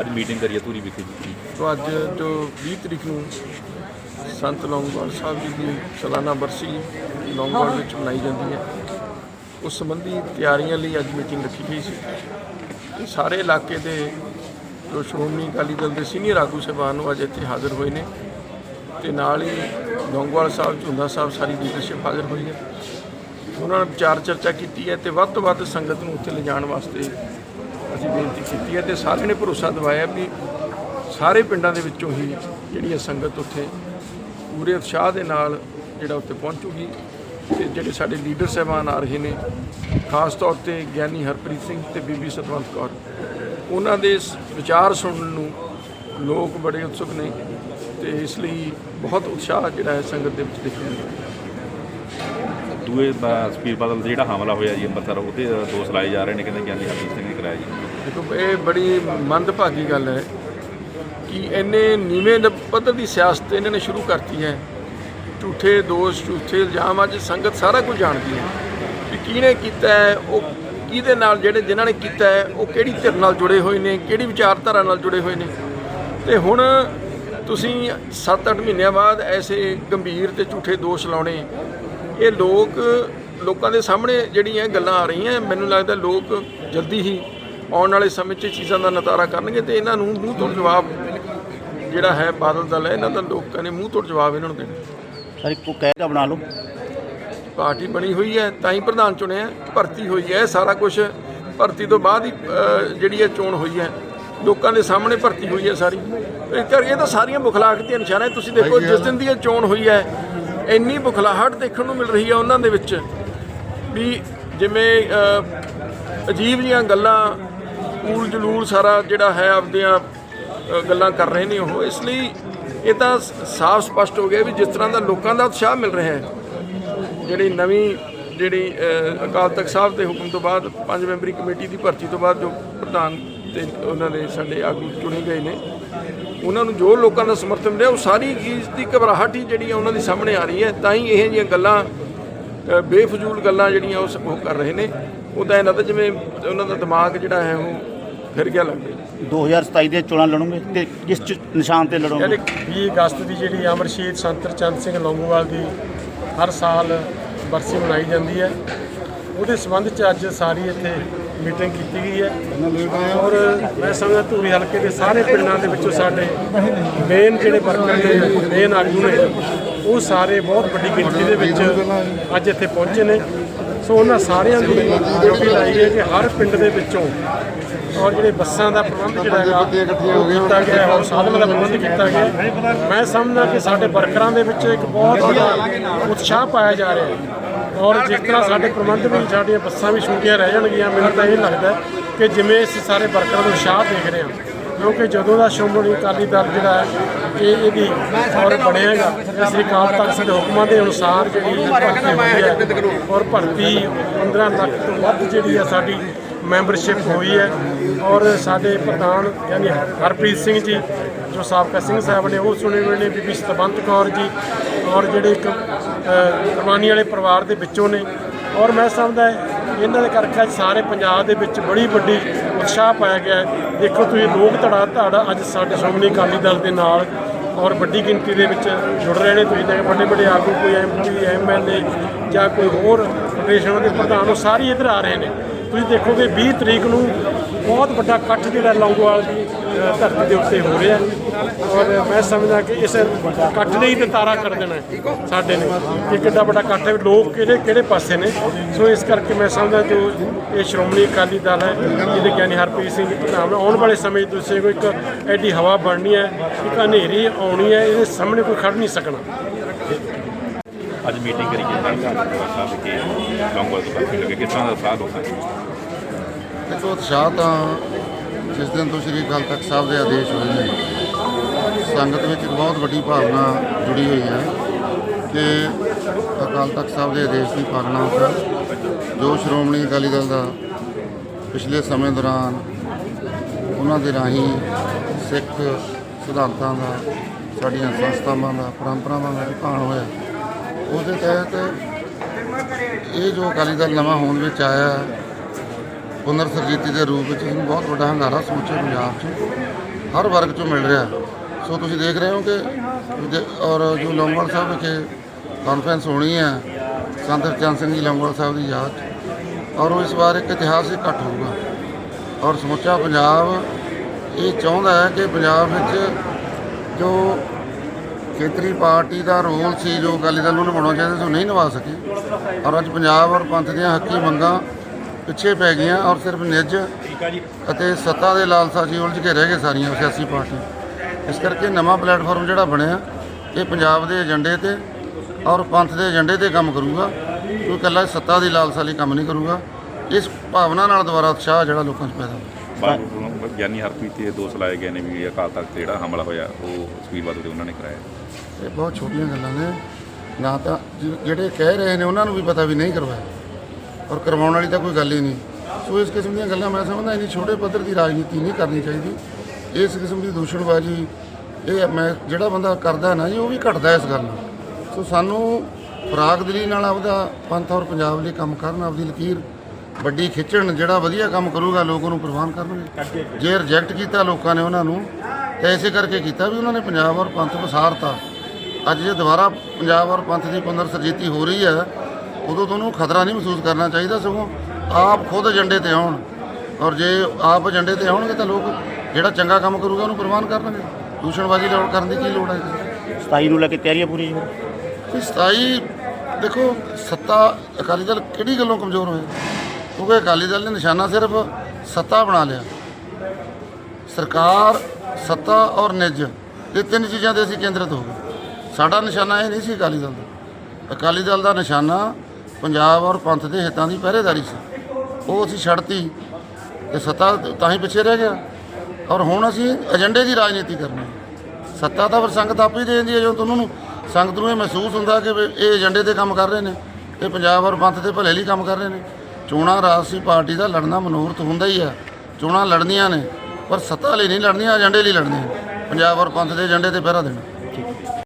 ਅੱਜ ਮੀਟਿੰਗ ਕਰੀ ਧੂਰੀ ਵਿਖੇ ਜੀ। ਤੋਂ ਅੱਜ ਜੋ 20 ਤਰੀਕ ਨੂੰ ਸੰਤ ਲੌਂਗੋਵਾਲ ਸਾਹਿਬ ਜੀ ਦੀ ਸਾਲਾਨਾ ਬਰਸੀ ਲੌਂਗੋਵਾਲ ਵਿੱਚ ਮਨਾਈ ਜਾਂਦੀ ਹੈ। ਉਸ ਸੰਬੰਧੀ ਤਿਆਰੀਆਂ ਲਈ ਅੱਜ ਮੀਟਿੰਗ ਰੱਖੀ ਗਈ ਸੀ। ਤੇ ਸਾਰੇ ਇਲਾਕੇ ਦੇ ਜੋ ਸ਼੍ਰੋਮਣੀ ਅਕਾਲੀ ਦਲ ਦੇ ਸੀਨੀਅਰ ਆਗੂ ਸਾਹਿਬਾਨ ਉਹ ਅੱਜ ਇੱਥੇ ਹਾਜ਼ਰ ਹੋਏ ਨੇ। ਤੇ ਨਾਲ ਹੀ ਲੌਂਗੋਵਾਲ ਸਾਹਿਬ, ਝੁੰਦਾ ਸਾਹਿਬ ਸਾਰੀ ਲੀਡਰਸ਼ਿਪ ਹਾਜ਼ਰ ਹੋਈ ਹੈ। ਉਹਨਾਂ ਨੇ ਵਿਚਾਰ ਚਰਚਾ ਕੀਤੀ ਹੈ ਤੇ ਵੱਧ ਤੋਂ ਵੱਧ ਸੰਗਤ ਨੂੰ ਉੱਥੇ ਲਿਜਾਣ ਵਾਸਤੇ ਅਸੀਂ ਬੇਨਤੀ ਕੀਤੀ ਹੈ ਤੇ ਸਾਰਿਆਂ ਨੇ ਭਰੋਸਾ ਦਿਵਾਇਆ ਵੀ ਸਾਰੇ ਪਿੰਡਾਂ ਦੇ ਵਿੱਚੋਂ ਹੀ ਜਿਹੜੀ ਹੈ ਸੰਗਤ ਉੱਥੇ ਪੂਰੇ ਉਤਸ਼ਾਹ ਦੇ ਨਾਲ ਜਿਹੜਾ ਉੱਥੇ ਪਹੁੰਚੂਗੀ ਤੇ ਜਿਹੜੇ ਸਾਡੇ ਲੀਡਰ ਸਾਹਿਬਾਨ ਆ ਰਹੇ ਨੇ, ਖਾਸ ਤੌਰ ਤੇ ਗਿਆਨੀ ਹਰਪ੍ਰੀਤ ਸਿੰਘ ਤੇ ਬੀਬੀ ਸਤਵੰਤ ਕੌਰ, ਉਹਨਾਂ ਦੇ ਵਿਚਾਰ ਸੁਣਨ ਨੂੰ ਲੋਕ ਬੜੇ ਉਤਸੁਕ ਨੇ ਤੇ ਇਸ ਲਈ ਬਹੁਤ ਉਤਸ਼ਾਹ ਜਿਹੜਾ ਹੈ ਸੰਗਤ ਦੇ ਵਿੱਚ ਦੇਖਿਆ ਜਾ ਦੂਏ ਬ- ਸਪੀਰ ਬਦਲ ਦਾ ਜਿਹੜਾ ਹਮਲਾ ਹੋਇਆ ਜੀ ਅੰਮ੍ਰਿਤਸਰ, ਉਹਦੇ ਦੋਸ਼ ਲਾਏ ਜਾ ਰਹੇ ਨੇ, ਕਹਿੰਦੇ ਗਿਆਨੀ ਹਰਜੀਤ ਸਿੰਘ ਨੇ ਕਰਾਇਆ ਜੀ। ਦੇਖੋ, ਇਹ ਬੜੀ ਮੰਦਭਾਗੀ ਗੱਲ ਹੈ ਕਿ ਇੰਨੇ ਨੀਵੇਂ ਪੱਧਰ ਦੀ ਸਿਆਸਤ ਇਹਨਾਂ ਨੇ ਸ਼ੁਰੂ ਕਰਤੀ ਹੈ। ਝੂਠੇ ਦੋਸ਼, ਝੂਠੇ ਇਲਜ਼ਾਮ, ਅੱਜ ਸੰਗਤ ਸਾਰਾ ਕੁਝ ਜਾਣਦੀ ਹੈ ਵੀ ਕਿਹਨੇ ਕੀਤਾ ਹੈ, ਉਹ ਕਿਹਦੇ ਨਾਲ, ਜਿਹੜੇ ਜਿਨ੍ਹਾਂ ਨੇ ਕੀਤਾ ਹੈ, ਉਹ ਕਿਹੜੀ ਧਿਰ ਨਾਲ ਜੁੜੇ ਹੋਏ ਨੇ, ਕਿਹੜੀ ਵਿਚਾਰਧਾਰਾ ਨਾਲ ਜੁੜੇ ਹੋਏ ਨੇ। ਤੇ ਹੁਣ ਤੁਸੀਂ 7-8 ਮਹੀਨਿਆਂ ਬਾਅਦ ਐਸੇ ਗੰਭੀਰ ਤੇ ਝੂਠੇ ਦੋਸ਼ ਲਾਉਣੇ ਇਹ ਲੋਕ ਲੋਕਾਂ ਦੇ ਸਾਹਮਣੇ ਜਿਹੜੀਆਂ ਗੱਲਾਂ ਆ ਰਹੀਆਂ ਮੈਨੂੰ ਲੱਗਦਾ ਲੋਕ ਜਲਦੀ ਹੀ ਆਉਣ ਵਾਲੇ ਸਮੇਂ 'ਚ ਇਹ ਚੀਜ਼ਾਂ ਦਾ ਨਤਾਰਾ ਕਰਨਗੇ ਤੇ ਇਹਨਾਂ ਨੂੰ ਮੂੰਹ ਤੋੜ ਜਵਾਬ ਜਿਹੜਾ ਹੈ ਬਾਦਲ ਦਲ ਹੈ ਇਹਨਾਂ ਦਾ ਲੋਕਾਂ ਨੇ ਮੂੰਹ ਤੋੜ ਜਵਾਬ ਇਹਨਾਂ ਨੂੰ ਦੇਣਾ ਸਰ ਇੱਕੋ ਕਾਇਦਾ ਬਣਾ ਲਓ ਪਾਰਟੀ ਬਣੀ ਹੋਈ ਹੈ ਤਾਂ ਹੀ ਪ੍ਰਧਾਨ ਚੁਣਿਆ ਭਰਤੀ ਹੋਈ ਹੈ ਸਾਰਾ ਕੁਝ ਭਰਤੀ ਤੋਂ ਬਾਅਦ ਹੀ ਜਿਹੜੀ ਇਹ ਚੋਣ ਹੋਈ ਹੈ ਲੋਕਾਂ ਦੇ ਸਾਹਮਣੇ ਭਰਤੀ ਹੋਈ ਹੈ ਸਾਰੀ ਇਹ ਕਰ ਇਹ ਤਾਂ ਸਾਰੀਆਂ ਬੁਖਲਾਹਟ ਦੀਆਂ ਨਿਸ਼ਾਨਾਂ ਹੈ। ਤੁਸੀਂ ਦੇਖੋ ਜਿਸ ਦਿਨ ਦੀ ਇਹ ਚੋਣ ਹੋਈ ਹੈ ਇੰਨੀ ਬੁਖਲਾਹਟ ਦੇਖਣ ਨੂੰ ਮਿਲ ਰਹੀ ਹੈ ਉਹਨਾਂ ਦੇ ਵਿੱਚ ਵੀ ਜਿਵੇਂ ਅਜੀਬ ਜੀਆਂ ਗੱਲਾਂ ਊਲ ਜਲੂਲ ਸਾਰਾ ਜਿਹੜਾ ਹੈ ਆਪਦੀਆਂ ਗੱਲਾਂ ਕਰ ਰਹੇ ਨੇ ਉਹ। ਇਸ ਲਈ ਇਹ ਤਾਂ ਸਾਫ਼ ਸਪਸ਼ਟ ਹੋ ਗਿਆ ਵੀ ਜਿਸ ਤਰ੍ਹਾਂ ਦਾ ਲੋਕਾਂ ਦਾ ਉਤਸ਼ਾਹ ਮਿਲ ਰਿਹਾ ਹੈ, ਜਿਹੜੀ ਨਵੀਂ, ਜਿਹੜੀ ਅਕਾਲ ਤਖਤ ਸਾਹਿਬ ਦੇ ਹੁਕਮ ਤੋਂ ਬਾਅਦ ਪੰਜ ਮੈਂਬਰੀ ਕਮੇਟੀ ਦੀ ਭਰਤੀ ਤੋਂ ਬਾਅਦ ਜੋ ਪ੍ਰਧਾਨ ਤੇ ਉਹਨਾਂ ਦੇ ਸਾਡੇ ਆਗੂ ਚੁਣੇ ਗਏ ਨੇ ਉਹਨਾਂ ਨੂੰ ਜੋ ਲੋਕਾਂ ਦਾ ਸਮਰਥਨ ਮਿਲਿਆ ਉਹ ਸਾਰੀ ਚੀਜ਼ ਦੀ ਘਬਰਾਹਟ ਹੀ ਜਿਹੜੀ ਹੈ ਉਹਨਾਂ ਦੇ ਸਾਹਮਣੇ ਆ ਰਹੀ ਹੈ। ਤਾਂ ਹੀ ਇਹ ਜਿਹੀਆਂ ਗੱਲਾਂ ਬੇਫਜ਼ੂਲ ਗੱਲਾਂ ਜਿਹੜੀਆਂ ਉਹ ਕਰ ਰਹੇ ਨੇ। ਉਹ ਤਾਂ ਇਹਨਾਂ ਦਾ ਜਿਵੇਂ ਉਹਨਾਂ ਦਾ ਦਿਮਾਗ ਜਿਹੜਾ ਹੈ ਉਹ ਫਿਰ ਗਿਆ ਲੱਗ ਰਿਹਾ 2027 ਦੇ ਚੋਣਾਂ ਲੜੋਗੇ ਤੇ ਕਿਸ ਚ- ਨਿਸ਼ਾਨ ਤੇ ਲੜੋਗੇ? ਯਾਨੀ 20 ਅਗਸਤ ਦੀ ਜਿਹੜੀ ਅਮਰ ਸ਼ਹੀਦ ਸੰਤ ਚੰਦ ਸਿੰਘ ਲੌਂਗੋਵਾਲ ਦੀ ਹਰ ਸਾਲ ਬਰਸੀ ਮਨਾਈ ਜਾਂਦੀ ਹੈ। ਉਹਦੇ ਸੰਬੰਧ ਚ ਅੱਜ ਸਾਰੀ ਇੱਥੇ ਮੀਟਿੰਗ ਕੀਤੀ ਗਈ ਹੈ ਔਰ ਮੈਂ ਸਮਝਦਾ ਧੂਰੀ ਹਲਕੇ ਦੇ ਸਾਰੇ ਪਿੰਡਾਂ ਦੇ ਵਿੱਚੋਂ ਸਾਡੇ ਮੇਨ ਜਿਹੜੇ ਵਰਕਰ ਨੇ ਮੇਨ ਆਗੂ ਨੇ, ਉਹ ਸਾਰੇ ਬਹੁਤ ਵੱਡੀ ਗਿਣਤੀ ਦੇ ਵਿੱਚ ਅੱਜ ਇੱਥੇ ਪਹੁੰਚੇ ਨੇ। ਸੋ ਉਹਨਾਂ ਸਾਰਿਆਂ ਦੀ ਡਿਊਟੀ ਲਾਈ ਹੈ ਕਿ ਹਰ ਪਿੰਡ ਦੇ ਵਿੱਚੋਂ ਔਰ ਜਿਹੜੇ ਬੱਸਾਂ ਦਾ ਪ੍ਰਬੰਧ ਜਿਹੜਾ ਹੈਗਾ ਕੀਤਾ ਗਿਆ ਔਰ ਸਾਧਨ ਦਾ ਪ੍ਰਬੰਧ ਕੀਤਾ ਗਿਆ। ਮੈਂ ਸਮਝਦਾ ਕਿ ਸਾਡੇ ਵਰਕਰਾਂ ਦੇ ਵਿੱਚ ਇੱਕ ਬਹੁਤ ਵੱਡਾ ਉਤਸ਼ਾਹ ਪਾਇਆ ਜਾ ਰਿਹਾ ਹੈ ਔਰ ਜਿਸ ਤਰ੍ਹਾਂ ਸਾਡੇ ਪ੍ਰਬੰਧ ਵੀ ਸਾਡੀਆਂ ਬੱਸਾਂ ਵੀ ਛੁੱਟੀਆਂ ਰਹਿ ਜਾਣਗੀਆਂ ਮੈਨੂੰ ਤਾਂ ਇਹ ਲੱਗਦਾ ਕਿ ਜਿਵੇਂ ਅਸੀਂ ਸਾਰੇ ਵਰਕਰਾਂ ਨੂੰ ਉਤਸ਼ਾਹ ਦੇਖ ਰਹੇ ਹਾਂ ਕਿਉਂਕਿ ਜਦੋਂ ਦਾ ਸ਼੍ਰੋਮਣੀ ਅਕਾਲੀ ਦਲ ਜਿਹੜਾ ਹੈ, ਇਹ ਇਹਦੀ ਔਰ ਬਣਿਆਗਾ ਸ੍ਰੀ ਅਕਾਲ ਤਖਤ ਦੇ ਹੁਕਮਾਂ ਦੇ ਅਨੁਸਾਰ ਜਿਹੜੀ ਭਰਤੀ ਹੋਈ ਹੈ ਔਰ ਭਰਤੀ 15 ਲੱਖ ਤੋਂ ਵੱਧ ਜਿਹੜੀ ਹੈ ਸਾਡੀ ਮੈਂਬਰਸ਼ਿਪ ਹੋਈ ਹੈ। ਔਰ ਸਾਡੇ ਪ੍ਰਧਾਨ ਯਾਨੀ ਹਰਪ੍ਰੀਤ ਸਿੰਘ ਜੀ, ਜੋ ਸਾਬਕਾ ਸਿੰਘ ਸਾਹਿਬ ਨੇ, ਉਹ ਸੁਣੇ ਹੋਏ ਨੇ ਬੀਬੀ ਸਤਵੰਤ ਕੌਰ ਜੀ ਔਰ ਜਿਹੜੇ ਇੱਕ ਕੁਰਬਾਨੀ ਵਾਲੇ ਪਰਿਵਾਰ ਦੇ ਵਿੱਚੋਂ ਨੇ। ਔਰ ਮੈਂ ਸਮਝਦਾ ਇਹਨਾਂ ਦੇ ਕਰਕੇ ਅੱਜ ਸਾਰੇ ਪੰਜਾਬ ਦੇ ਵਿੱਚ ਬੜੀ ਵੱਡੀ ਉਤਸ਼ਾਹ ਪਾਇਆ ਗਿਆ ਹੈ। ਦੇਖੋ ਤੁਸੀਂ ਲੋਕ ਧੜਾ ਧੜਾ ਅੱਜ ਸਾਡੇ ਸ਼੍ਰੋਮਣੀ ਅਕਾਲੀ ਦਲ ਦੇ ਨਾਲ ਔਰ ਵੱਡੀ ਗਿਣਤੀ ਦੇ ਵਿੱਚ ਜੁੜ ਰਹੇ ਨੇ। ਤੁਸੀਂ ਦੇਖ ਵੱਡੇ ਵੱਡੇ ਆਗੂ, ਕੋਈ ਐਮਪੀ ਐਮਐਲਏ ਜਾਂ ਕੋਈ ਹੋਰ ਫੈਡਰੇਸ਼ਨ ਦੇ ਪ੍ਰਧਾਨ, ਉਹ ਸਾਰੇ ਇੱਧਰ ਆ ਰਹੇ ਨੇ। ਤੁਸੀਂ ਦੇਖੋਗੇ 20 ਤਰੀਕ ਨੂੰ ਬਹੁਤ ਵੱਡਾ ਇਕੱਠ ਜਿਹੜਾ ਲੌਂਗੋਵਾਲ ਦੀ ਧਰਤੀ ਦੇ ਉੱਤੇ ਹੋ ਰਿਹਾ ਔਰ ਮੈਂ ਸਮਝਦਾ ਕਿ ਇਸ ਇਕੱਠ ਨੇ ਹੀ ਤੇ ਤਾਰਾ ਕਰ ਦੇਣਾ ਸਾਡੇ ਨੇ। ਕਿ ਕਿੱਡਾ ਵੱਡਾ ਇਕੱਠ ਹੈ ਲੋਕ ਕਿਹੜੇ ਕਿਹੜੇ ਪਾਸੇ ਨੇ। ਸੋ ਇਸ ਕਰਕੇ ਮੈਂ ਸਮਝਦਾ ਜੋ ਇਹ ਸ਼੍ਰੋਮਣੀ ਅਕਾਲੀ ਦਲ ਹੈ ਇਹਦੇ ਗਿਆਨੀ ਹਰਪ੍ਰੀਤ ਸਿੰਘ ਜੀ ਪ੍ਰਧਾਨ ਨੇ, ਆਉਣ ਵਾਲੇ ਸਮੇਂ ਤੁਸੀਂ ਕੋਈ ਇੱਕ ਐਡੀ ਹਵਾ ਬਣਨੀ ਹੈ ਇੱਕ ਹਨੇਰੀ ਆਉਣੀ ਹੈ ਇਹਦੇ ਸਾਹਮਣੇ ਕੋਈ ਖੜ ਨਹੀਂ ਸਕਣਾ। ਅੱਜ ਮੀਟਿੰਗ ਕਰੀ ਹੈ ਸੰਤ ਸਾਹਿਬ ਵਿਖੇ ਲੌਂਗੋਵਾਲ ਤੋਂ ਕਾਫੀ ਲੱਗੇ। ਕਿਸ ਤਰ੍ਹਾਂ ਦਾ ਸਾਥ ਹੋਗਾ ਦੇਖੋ ਉਤਸ਼ਾਹ ਤਾਂ ਜਿਸ ਦਿਨ ਤੋਂ ਸ੍ਰੀ ਅਕਾਲ ਤਖਤ ਸਾਹਿਬ ਦੇ ਆਦੇਸ਼ ਹੋਏ ਨੇ ਸੰਗਤ ਵਿੱਚ ਇੱਕ ਬਹੁਤ ਵੱਡੀ ਭਾਵਨਾ ਜੁੜੀ ਹੋਈ ਹੈ ਕਿ ਅਕਾਲ ਤਖਤ ਸਾਹਿਬ ਦੇ ਆਦੇਸ਼ ਦੀ ਪਾਲਣਾ ਕਰ ਜੋ ਸ਼੍ਰੋਮਣੀ ਅਕਾਲੀ ਦਲ ਦਾ ਪਿਛਲੇ ਸਮੇਂ ਦੌਰਾਨ ਉਹਨਾਂ ਦੇ ਰਾਹੀਂ ਸਿੱਖ ਸਿਧਾਂਤਾਂ ਦਾ ਸਾਡੀਆਂ ਸੰਸਥਾਵਾਂ ਦਾ ਪਰੰਪਰਾਵਾਂ ਦਾ ਭਾਣ ਹੋਇਆ। ਉਸ ਦੇ ਤਹਿਤ ਇਹ ਜੋ ਅਕਾਲੀ ਦਲ ਨਵਾਂ ਹੋਣ ਵਿੱਚ ਆਇਆ ਹੈ, ਪੁਨਰ ਸਰਜੀਤੀ ਦੇ ਰੂਪ ਵਿੱਚ ਇਹਨੂੰ ਬਹੁਤ ਵੱਡਾ ਹੰਗਾਰਾ ਸਮੁੱਚੇ ਪੰਜਾਬ 'ਚ ਹਰ ਵਰਗ 'ਚੋਂ ਮਿਲ ਰਿਹਾ। ਸੋ ਤੁਸੀਂ ਦੇਖ ਰਹੇ ਹੋ ਕਿ ਔਰ ਜੋ ਲੌਂਗੋਵਾਲ ਸਾਹਿਬ ਵਿਖੇ ਕਾਨਫਰੰਸ ਹੋਣੀ ਹੈ ਸੰਤ ਚੰਦ ਸਿੰਘ ਜੀ ਲੌਂਗੋਵਾਲ ਸਾਹਿਬ ਦੀ ਯਾਦ ਔਰ ਉਹ ਇਸ ਵਾਰ ਇੱਕ ਇਤਿਹਾਸਿਕ ਇਕੱਠ ਹੋਊਗਾ। ਔਰ ਸਮੁੱਚਾ ਪੰਜਾਬ ਇਹ ਚਾਹੁੰਦਾ ਹੈ ਕਿ ਪੰਜਾਬ ਵਿੱਚ ਜੋ ਖੇਤਰੀ ਪਾਰਟੀ ਦਾ ਰੋਲ ਸੀ ਜੋ ਅਕਾਲੀ ਦਲ ਨੂੰ ਨਿਭਾਉਣਾ ਚਾਹੀਦਾ ਸੀ ਉਹ ਨਹੀਂ ਨਿਭਾ ਸਕੇ। ਔਰ ਅੱਜ ਪੰਜਾਬ ਔਰ ਪੰਥ ਦੀਆਂ ਹੱਕੀ ਮੰਗਾਂ ਪਿੱਛੇ ਪੈ ਗਈਆਂ ਔਰ ਸਿਰਫ ਨਿੱਜ ਅਤੇ ਸੱਤਾ ਦੇ ਲਾਲਸਾ ਜੀ ਉਲਝ ਕੇ ਰਹਿ ਗਏ ਸਾਰੀਆਂ ਸਿਆਸੀ ਪਾਰਟੀਆਂ। ਇਸ ਕਰਕੇ ਨਵਾਂ ਪਲੇਟਫਾਰਮ ਜਿਹੜਾ ਬਣਿਆ ਇਹ ਪੰਜਾਬ ਦੇ ਏਜੰਡੇ ਤੇ ਔਰ ਪੰਥ ਦੇ ਏਜੰਡੇ ਤੇ ਕੰਮ ਕਰੂਗਾ ਕੋਈ ਇਕੱਲਾ ਸੱਤਾ ਦੀ ਲਾਲਸਾ ਲਈ ਕੰਮ ਨਹੀਂ ਕਰੂਗਾ। ਇਸ ਭਾਵਨਾ ਨਾਲ ਦੁਬਾਰਾ ਉਤਸ਼ਾਹ ਜਿਹੜਾ ਲੋਕਾਂ 'ਚ ਪੈਦਾ ਬਾਅਦ ਗਿਆਨੀ ਹਰਪ੍ਰੀਤ ਤੇ ਦੋਸ਼ ਲਾਏ ਗਏ ਨੇ ਵੀ ਅਕਾਲ ਤਖਤ ਤੇ ਜਿਹੜਾ ਹਮਲਾ ਹੋਇਆ ਉਹ ਸੁਖਬੀਰ ਦੇ ਉਹਨਾਂ ਨੇ ਕਰਾਇਆ। ਇਹ ਬਹੁਤ ਛੋਟੀਆਂ ਗੱਲਾਂ ਨੇ। ਨਾ ਤਾਂ ਜਿਹੜੇ ਕਹਿ ਰਹੇ ਨੇ ਉਹਨਾਂ ਨੂੰ ਵੀ ਪਤਾ ਵੀ ਨਹੀਂ ਕਰਵਾਇਆ। ਔਰ ਕਰਵਾਉਣ ਵਾਲੀ ਤਾਂ ਕੋਈ ਗੱਲ ਹੀ ਨਹੀਂ। ਸੋ ਇਸ ਕਿਸਮ ਦੀਆਂ ਗੱਲਾਂ ਮੈਂ ਸਮਝਦਾ ਇੰਨੀ ਛੋਟੇ ਪੱਧਰ ਦੀ ਰਾਜਨੀਤੀ ਨਹੀਂ ਕਰਨੀ ਚਾਹੀਦੀ। ਇਸ ਕਿਸਮ ਦੀ ਦੂਸ਼ਣਬਾਜ਼ੀ, ਇਹ ਮੈਂ ਜਿਹੜਾ ਬੰਦਾ ਕਰਦਾ ਨਾ ਜੀ, ਉਹ ਵੀ ਘਟਦਾ ਇਸ ਗੱਲ ਨੂੰ ਸੋ ਸਾਨੂੰ ਫਰਾਗ ਦਿਲੀ ਨਾਲ ਆਪਦਾ ਪੰਥ ਔਰ ਪੰਜਾਬ ਲਈ ਕੰਮ ਕਰਨ, ਆਪਦੀ ਲਕੀਰ ਵੱਡੀ ਖਿੱਚਣ, ਜਿਹੜਾ ਵਧੀਆ ਕੰਮ ਕਰੂਗਾ, ਲੋਕ ਉਹਨੂੰ ਪ੍ਰਵਾਨ ਕਰਨਗੇ। ਜੇ ਰਿਜੈਕਟ ਕੀਤਾ ਲੋਕਾਂ ਨੇ ਉਹਨਾਂ ਨੂੰ, ਤਾਂ ਇਸੇ ਕਰਕੇ ਕੀਤਾ ਵੀ ਉਹਨਾਂ ਨੇ ਪੰਜਾਬ ਔਰ ਪੰਥ ਵਸਾਰਤਾ ਅੱਜ ਜੇ ਦੁਬਾਰਾ ਪੰਜਾਬ ਔਰ ਪੰਥ ਦੀ ਪੁਨਰ ਸਰਜੀਤੀ ਹੋ ਰਹੀ ਹੈ, ਉਦੋਂ ਤੁਹਾਨੂੰ ਖਤਰਾ ਨਹੀਂ ਮਹਿਸੂਸ ਕਰਨਾ ਚਾਹੀਦਾ ਸਗੋਂ ਆਪ ਖੁਦ ਏਜੰਡੇ ਤੇ ਆਉਣ। ਔਰ ਜੇ ਆਪ ਏਜੰਡੇ ਤੇ ਆਉਣਗੇ ਤਾਂ ਲੋਕ ਜਿਹੜਾ ਚੰਗਾ ਕੰਮ ਕਰੂਗਾ ਉਹਨੂੰ ਪ੍ਰਵਾਨ ਕਰਨਗੇ। ਦੂਸ਼ਣਬਾਜ਼ੀ ਲੋੜ ਕਰਨ ਦੀ ਕੀ ਲੋੜ ਹੈ? 27 ਨੂੰ ਲੈ ਕੇ ਤਿਆਰੀਆਂ ਪੂਰੀ ਜੀ 27 ਦੇਖੋ ਸੱਤਾ ਅਕਾਲੀ ਦਲ ਕਿਹੜੀ ਗੱਲੋਂ ਕਮਜ਼ੋਰ ਹੋਇਆ ਕਿਉਂਕਿ ਅਕਾਲੀ ਦਲ ਨੇ ਨਿਸ਼ਾਨਾ ਸਿਰਫ ਸੱਤਾ ਬਣਾ ਲਿਆ। ਸਰਕਾਰ ਸੱਤਾ ਔਰ ਨਿੱਜ ਇਹ ਤਿੰਨ ਚੀਜ਼ਾਂ ਤੇ ਅਸੀਂ ਕੇਂਦਰਿਤ ਹੋ ਗਏ। ਸਾਡਾ ਨਿਸ਼ਾਨਾ ਇਹ ਨਹੀਂ ਸੀ ਅਕਾਲੀ ਦਲ ਦਾ। ਅਕਾਲੀ ਦਲ ਦਾ ਨਿਸ਼ਾਨਾ ਪੰਜਾਬ ਔਰ ਪੰਥ ਦੇ ਹਿੱਤਾਂ ਦੀ ਪਹਿਰੇਦਾਰੀ ਸੀ। ਉਹ ਅਸੀਂ ਛੱਡਤੀ ਤੇ ਸੱਤਾ ਤਾਂ ਹੀ ਪਿੱਛੇ ਰਹਿ ਗਿਆ। ਔਰ ਹੁਣ ਅਸੀਂ ਏਜੰਡੇ ਦੀ ਰਾਜਨੀਤੀ ਕਰਨੀ ਹੈ। ਸੱਤਾ ਤਾਂ ਫਿਰ ਸੰਗਤ ਆਪ ਹੀ ਦੇ ਦਿੰਦੀ ਹੈ, ਜਦੋਂ ਤੁਹਾਨੂੰ ਨੂੰ ਸੰਗਤ ਨੂੰ ਇਹ ਮਹਿਸੂਸ ਹੁੰਦਾ ਕਿ ਵੀ ਇਹ ਏਜੰਡੇ ਤੇ ਕੰਮ ਕਰ ਰਹੇ ਨੇ, ਇਹ ਪੰਜਾਬ ਔਰ ਪੰਥ ਦੇ ਭਲੇ ਲਈ ਕੰਮ ਕਰ ਰਹੇ ਨੇ। ਚੋਣਾਂ ਰਾਜਸੀ ਪਾਰਟੀ ਦਾ ਲੜਨਾ ਮਨੋਰਥ ਹੁੰਦਾ ਹੀ ਆ ਚੋਣਾਂ ਲੜਨੀਆਂ ਨੇ, ਪਰ ਸੱਤਾ ਲਈ ਨਹੀਂ ਲੜਨੀਆਂ, ਏਜੰਡੇ ਲਈ ਲੜਨੀਆਂ ਪੰਜਾਬ ਔਰ ਪੰਥ ਦੇ ਏਜੰਡੇ ਤੇ ਪਹਿਰਾ ਦੇਣਾ।